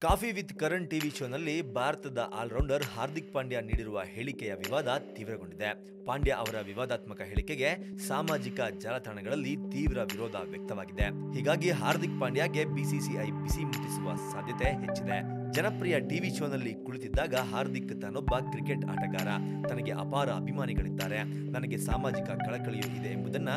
Coffee with Karan TV ಶೋನಲ್ಲಿ ಭಾರತದ allrounder Hardik Pandya ನೀಡಿರುವ ಹೇಳಿಕೆಯ ವಿವಾದ ತೀವ್ರಗೊಂಡಿದೆ. ಪಾಂಡ್ಯ ಅವರ ವಿವಾದಾತ್ಮಕ ಹೇಳಿಕೆಗೆ ಸಾಮಾಜಿಕ ಜಾಲತಾಣಗಳಲ್ಲಿ ತೀವ್ರ ವಿರೋಧ ವ್ಯಕ್ತವಾಗಿದೆ. ಹೀಗಾಗಿ ಹಾರ್ದಿಕ್ ಪಾಂಡ್ಯಗೆ ಬಿಸಿಸಿಐ ಬಿಸಿ ಮುಟ್ಟಿಸುವ ಸಾಧ್ಯತೆ ಹೆಚ್ಚಿದೆ. ಜನಪ್ರಿಯ ಟಿವಿ ಶೋನಲ್ಲಿ ಕುಳಿತಿದ್ದಾಗ ಹಾರ್ದಿಕ್ ತಾನೊಬ್ಬ ಕ್ರಿಕೆಟ್ ಆಟಗಾರ. ತನಗೆ ಅಪಾರ ಅಭಿಮಾನಿಗಳಿದ್ದಾರೆ. ನನಗೆ ಸಾಮಾಜಿಕ ಕಳಕಳಿಯೂ ಇದೆ ಎಂಬುದನ್ನ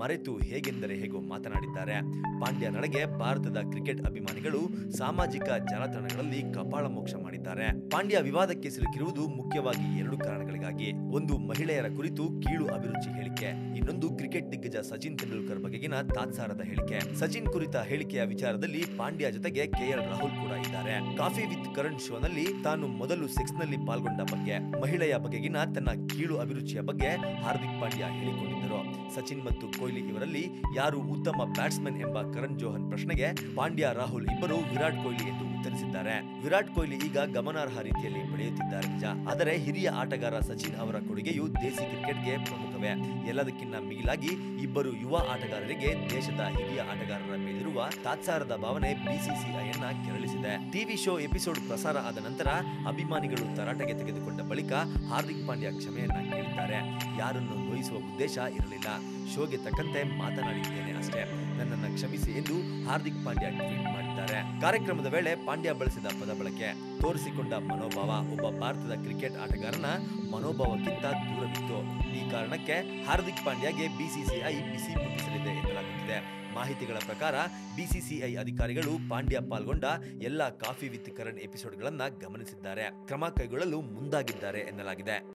ಮರೆತು ಹೇಗೆಂದರೆ ಹೇಗೋ ಮಾತನಾಡಿದ್ದಾರೆ. ಪಾಂಡ್ಯ ನಡೆಗೆ ಭಾರತದ ಕ್ರಿಕೆಟ್ ಅಭಿಮಾನಿಗಳು ಸಾಮಾಜಿಕ ಜಾಲತಾಣಗಳಲ್ಲಿ ಕಪಾಳ ಮೋಕ್ಷ ಮಾಡಿದ್ದಾರೆ. ಪಾಂಡ್ಯ ವಿವಾದಕ್ಕೆ ಸಿಲುಕಿರುವುದು ಮುಖ್ಯವಾಗಿ ಎರಡು ಕಾರಣಗಳಿಗಾಗಿ. ಒಂದು ಮಹಿಳೆಯರ ಕುರಿತು ಕೀಳು ಅಭಿರುಚಿ ಹೇಳಿಕೆ, ಇನ್ನೊಂದು ಕ್ರಿಕೆಟ್ ದಿಗ್ಗಜ ಸಚಿನ್ ತೆಂಡೂಲ್ಕರ್ ಬಗೆಗಿನ ತಾತ್ಸಾರದ ಹೇಳಿಕೆ. ಸಚಿನ್ ಕುರಿತ ಹೇಳಿಕೆಯ ವಿಚಾರದಲ್ಲಿ ಪಾಂಡ್ಯ ಜೊತೆಗೆ ಕೆಎಲ್ ರಾಹುಲ್ ಕೂಡ ಇದ್ದಾರೆ. ಕಾಫಿ ವಿತ್ ಕರಣ್ ಶೋನಲ್ಲಿ ತಾನು ಮೊದಲು ಸೆಕ್ಸ್ನಲ್ಲಿ ಪಾಲ್ಗೊಂಡ ಬಗ್ಗೆ, ಮಹಿಳೆಯ ಬಗೆಗಿನ ತನ್ನ ಕೀಳು ಅಭಿರುಚಿಯ ಬಗ್ಗೆ ಹಾರ್ದಿಕ್ ಪಾಂಡ್ಯ ಹೇಳಿಕೊಂಡಿದ್ದರು. ಸಚಿನ್ ಮತ್ತು ಕೊಹ್ಲಿ ಇವರಲ್ಲಿ ಯಾರು ಉತ್ತಮ ಬ್ಯಾಟ್ಸ್ಮನ್ ಎಂಬ ಕರಣ್ ಜೋಹನ್ ಪ್ರಶ್ನೆಗೆ ಪಾಂಡ್ಯ, ರಾಹುಲ್ ಇಬ್ಬರು ವಿರಾಟ್ ಕೊಹ್ಲಿ ಎಂದು ಉತ್ತರಿಸಿದ್ದಾರೆ. ವಿರಾಟ್ ಕೊಹ್ಲಿ ಈಗ ಗಮನಾರ್ಹ ರೀತಿಯಲ್ಲಿ ಬೆಳೆಯುತ್ತಿದ್ದಾರೆ ನಿಜ. ಆದರೆ ಹಿರಿಯ ಆಟಗಾರ ಸಚಿನ್ ಅವರ ಕೊಡುಗೆಯು ದೇಸಿ ಕ್ರಿಕೆಟ್ಗೆ ಪ್ರಮುಖವೇ. ಎಲ್ಲದಕ್ಕಿಂತ ಮಿಗಿಲಾಗಿ ಇಬ್ಬರು ಯುವ ಆಟಗಾರರಿಗೆ ದೇಶದ ಹಿರಿಯ ಆಟಗಾರರ ಮೇಲಿರುವ ತಾತ್ಸಾರದ ಭಾವನೆ ಬಿಸಿಸಿಐಯನ್ನ ಕೆರಳಿಸಿದೆ. ಟಿವಿ ಶೋ ಎಪಿಸೋಡ್ ಪ್ರಸಾರ ಆದ ನಂತರ ಅಭಿಮಾನಿಗಳು ತರಾಟೆಗೆ ತೆಗೆದುಕೊಂಡ ಬಳಿಕ ಹಾರ್ದಿಕ್ ಪಾಂಡ್ಯ ಕ್ಷಮೆಯನ್ನ ಕೇಳಿದ್ದಾರೆ ಯಾರನ್ನು ನೋಯಿಸುವ ಉದ್ದೇಶ ಇರಲಿಲ್ಲ. ಶೋಗೆ ತಕ್ಕಂತೆ ಮಾತನಾಡಿದ್ದೇನೆ ಅಷ್ಟೇ. ನನ್ನನ್ನು ಕ್ಷಮಿಸಿ ಎಂದು ಹಾರ್ದಿಕ್ ಪಾಂಡ್ಯ ಟ್ವೀಟ್ ಮಾಡಿದ್ದಾರೆ. ಕಾರ್ಯಕ್ರಮದ ವೇಳೆ ಪಾಂಡ್ಯ ಬಳಸಿದ ಪದ ಬಳಕೆ. ತೋರಿಸಿಕೊಂಡ ಮನೋಭಾವ ಒಬ್ಬ ಭಾರತದ ಕ್ರಿಕೆಟ್ ಆಟಗಾರನ ಮನೋಭಾವಕ್ಕಿಂತ ದೂರವಿತ್ತು. ಈ ಕಾರಣಕ್ಕೆ ಹಾರ್ದಿಕ್ ಪಾಂಡ್ಯಗೆ ಬಿಸಿಸಿಐ ಬಿಸಿ ಮುಟ್ಟಿಸಲಿದೆ ಎನ್ನಲಾಗುತ್ತಿದೆ. ಮಾಹಿತಿಗಳ ಪ್ರಕಾರ ಬಿಸಿಸಿಐ ಅಧಿಕಾರಿಗಳು ಪಾಂಡ್ಯ ಪಾಲ್ಗೊಂಡ ಎಲ್ಲ ಕಾಫಿ ವಿತ್ ಕರಣ್ ಎಪಿಸೋಡ್ಗಳನ್ನು ಗಮನಿಸಿದ್ದಾರೆ. ಕ್ರಮ ಕೈಗೊಳ್ಳಲು ಮುಂದಾಗಿದ್ದಾರೆ ಎನ್ನಲಾಗಿದೆ.